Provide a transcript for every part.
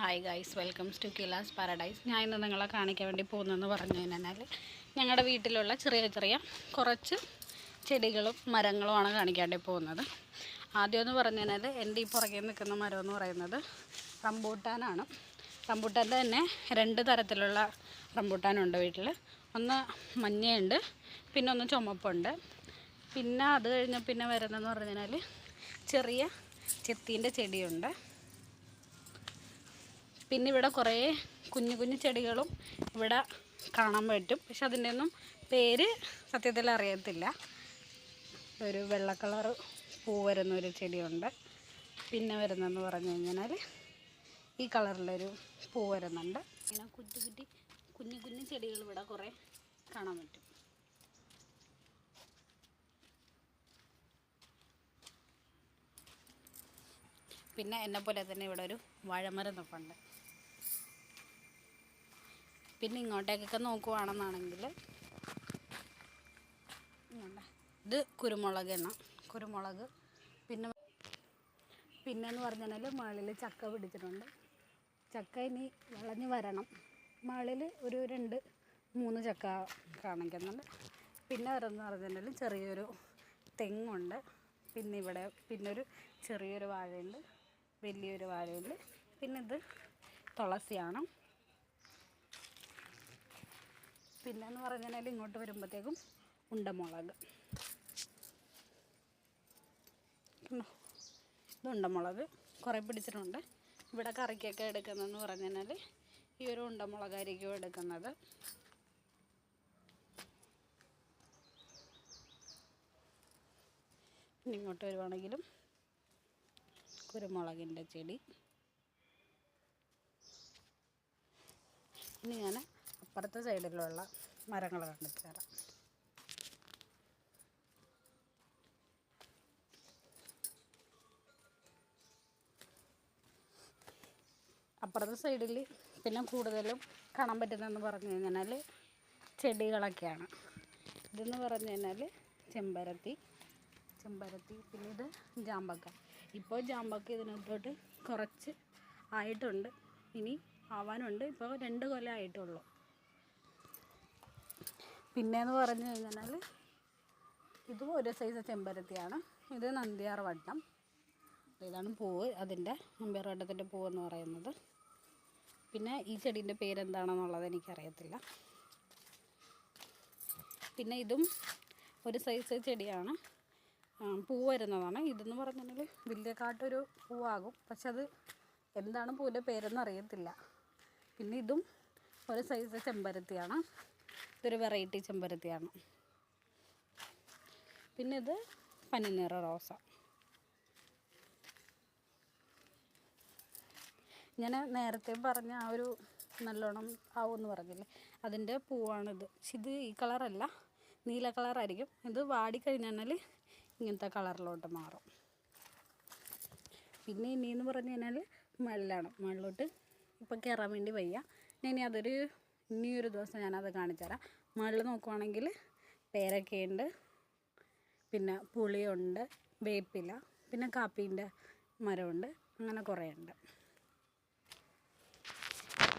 Hi guys welcomes to Kila's paradise ഞാൻ ഇന്ന് നിങ്ങളെ കാണിക്കാൻ വേണ്ടി പോകുന്നതെന്ന് പറഞ്ഞു കഴിഞ്ഞാൽ ഞങ്ങളുടെ വീട്ടിലുള്ള ചെറിയ ചെറിയ കുറച്ച് ചെടികളും മരങ്ങളുമാണ് കാണിക്കാൻ വേണ്ടി പോകുന്നത്. ആദ്യമെന്ന് പറഞ്ഞു കഴിഞ്ഞാൽ എന്റെ ഈ പുറകെ നിൽക്കുന്ന മരം എന്ന് പറയുന്നത് റംബൂട്ടാനാണ് റംബൂട്ടാന്റെ തന്നെ രണ്ട് തരത്തിലുള്ള റംബൂട്ടാനുണ്ട് വീട്ടിൽ. ഒന്ന് മഞ്ഞയുണ്ട് പിന്നെ ഒന്ന് ചുമപ്പുണ്ട്. പിന്നെ അത് കഴിഞ്ഞ് പിന്നെ വരുന്നതെന്ന് പറഞ്ഞു കഴിഞ്ഞാൽ ചെറിയ ചെത്തീന്റെ ചെടിയുണ്ട്. പിന്നെ ഇവിടെ കുറേ കുഞ്ഞു കുഞ്ഞു ചെടികളും ഇവിടെ കാണാൻ പറ്റും. പക്ഷെ അതിന്റെ ഒന്നും പേര് സത്യത്തിൽ അറിയത്തില്ല. ഒരു വെള്ള കളർ പൂ വരുന്ന ഒരു ചെടിയുണ്ട്. പിന്നെ വരുന്നതെന്ന് പറഞ്ഞു കഴിഞ്ഞാൽ ഈ കളറിലൊരു പൂ വരുന്നുണ്ട്. ഇങ്ങനെ കുറ്റി കുറ്റി കുഞ്ഞു കുഞ്ഞു ചെടികൾ ഇവിടെ കുറേ കാണാൻ പറ്റും. പിന്നെ എന്നെ പോലെ തന്നെ ഇവിടെ ഒരു വാഴമരം നിൽപ്പുണ്ട് പിന്നെ ഇങ്ങോട്ടേക്കൊക്കെ നോക്കുവാണെന്നാണെങ്കിൽ. ഇത് കുരുമുളക് എണ്ണ. കുരുമുളക്. പിന്നെ പിന്നെ എന്ന് പറഞ്ഞാൽ മുകളിൽ ചക്ക പിടിച്ചിട്ടുണ്ട്. ചക്ക ഇനി വിളഞ്ഞ് വരണം. മുകളിൽ ഒരു രണ്ട് മൂന്ന് ചക്ക കാണിക്കുന്നുണ്ട്. പിന്നെ വരുന്നത് പറഞ്ഞാൽ ചെറിയൊരു തെങ്ങുണ്ട്. പിന്നെ ഇവിടെ പിന്നെ ഒരു ചെറിയൊരു വാഴയുണ്ട്. വലിയൊരു വാഴയുണ്ട്. പിന്നെ ഇത് തുളസിയാണ്. പിന്നെ എന്ന് പറഞ്ഞാൽ ഇങ്ങോട്ട് വരുമ്പോഴത്തേക്കും ഉണ്ടമുളക്? ഇത് ഉണ്ടമുളക്. കുറേ പിടിച്ചിട്ടുണ്ട്. ഇവിടെ കറിക്കൊക്കെ എടുക്കുന്നതെന്ന് പറഞ്ഞു കഴിഞ്ഞാൽ ഈ ഒരു ഉണ്ടമുളകായിരിക്കും എടുക്കുന്നത്. പിന്നെ ഇങ്ങോട്ട് വരുവാണെങ്കിലും കുരുമുളകിന്റെ ചെടി. ഇനി ഞാൻ അപ്പുറത്തെ സൈഡിലുള്ള മരങ്ങൾ കാണിച്ചു തരാം അപ്പുറത്തെ സൈഡിൽ പിന്നെ കൂടുതലും കാണാൻ പറ്റുന്നതെന്ന് പറഞ്ഞു കഴിഞ്ഞാൽ ചെടികളൊക്കെയാണ്. ഇതെന്ന് പറഞ്ഞു കഴിഞ്ഞാൽ ചെമ്പരത്തി ചെമ്പരത്തി പിന്നെ ഇത് ജാമ്പക്ക. ഇപ്പോൾ ജാമ്പക്ക ഇതിനകത്തോട്ട് കുറച്ച് ആയിട്ടുണ്ട്. ഇനി ആവാനുണ്ട്. ഇപ്പോൾ രണ്ട് കൊല്ലം ആയിട്ടുള്ളൂ. പിന്നെയെന്ന് പറഞ്ഞു കഴിഞ്ഞാൽ ഇതും ഒരു സൈസ് ചെമ്പരത്തിയാണ്. ഇത് നന്ദിയാർ വട്ടം. ഇതാണ് പൂവ്. അതിന്റെ നമ്പ്യാർ വട്ടത്തിന്റെ എന്ന് പറയുന്നത്. പിന്നെ ഈ ചെടീന്റെ പേരെന്താണെന്നുള്ളത് എനിക്കറിയത്തില്ല. പിന്നെ ഇതും ഒരു സൈസ് ചെടിയാണ്. പൂ വരുന്നതാണ്. ഇതെന്ന് പറഞ്ഞിട്ടുണ്ടെങ്കിൽ വലിയ കാട്ടൊരു പൂവാകും. പക്ഷെ അത് എന്താണ് പൂവിന്റെ പേരെന്ന് അറിയത്തില്ല. പിന്നെ ഇതും ഒരു സൈസ് ചെമ്പരത്തിയാണ്. ഇതൊരു വെറൈറ്റി ചെമ്പരത്തിയാണ്. പിന്നെ ഇത് പനിനീറ റോസ. ഞാൻ നേരത്തെ പറഞ്ഞ ആ ഒരു നല്ലോണം ആവുമെന്ന് പറഞ്ഞില്ലേ? അതിന്റെ പൂവാണിത്. പക്ഷെ ഇത് ഈ കളറല്ല. നീല കളറായിരിക്കും. ഇത് വാടിക്കഴിഞ്ഞാൽ ഇങ്ങനത്തെ കളറിലോട്ട് മാറും. പിന്നെ ഇനിയെന്ന് പറഞ്ഞു കഴിഞ്ഞാൽ മെള്ളാണ്. മെള്ളോട്ട് ഇപ്പം കയറാൻ വേണ്ടി വയ്യ. ഞാൻ അതൊരു ഇനിയൊരു ദിവസം ഞാനത് കാണിച്ചു തരാം മള്ള് നോക്കുവാണെങ്കിൽ പേരക്കയുണ്ട്. പിന്നെ പുളിയുണ്ട് വേപ്പില പിന്നെ കാപ്പീന്റെ മരമുണ്ട് അങ്ങനെ കുറേ ഉണ്ട്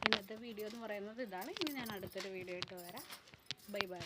ഇന്നത്തെ വീഡിയോ എന്ന് പറയുന്നത് ഇതാണ്. ഇനി ഞാൻ അടുത്തൊരു വീഡിയോ ഇട്ട് വരാം. Bye bye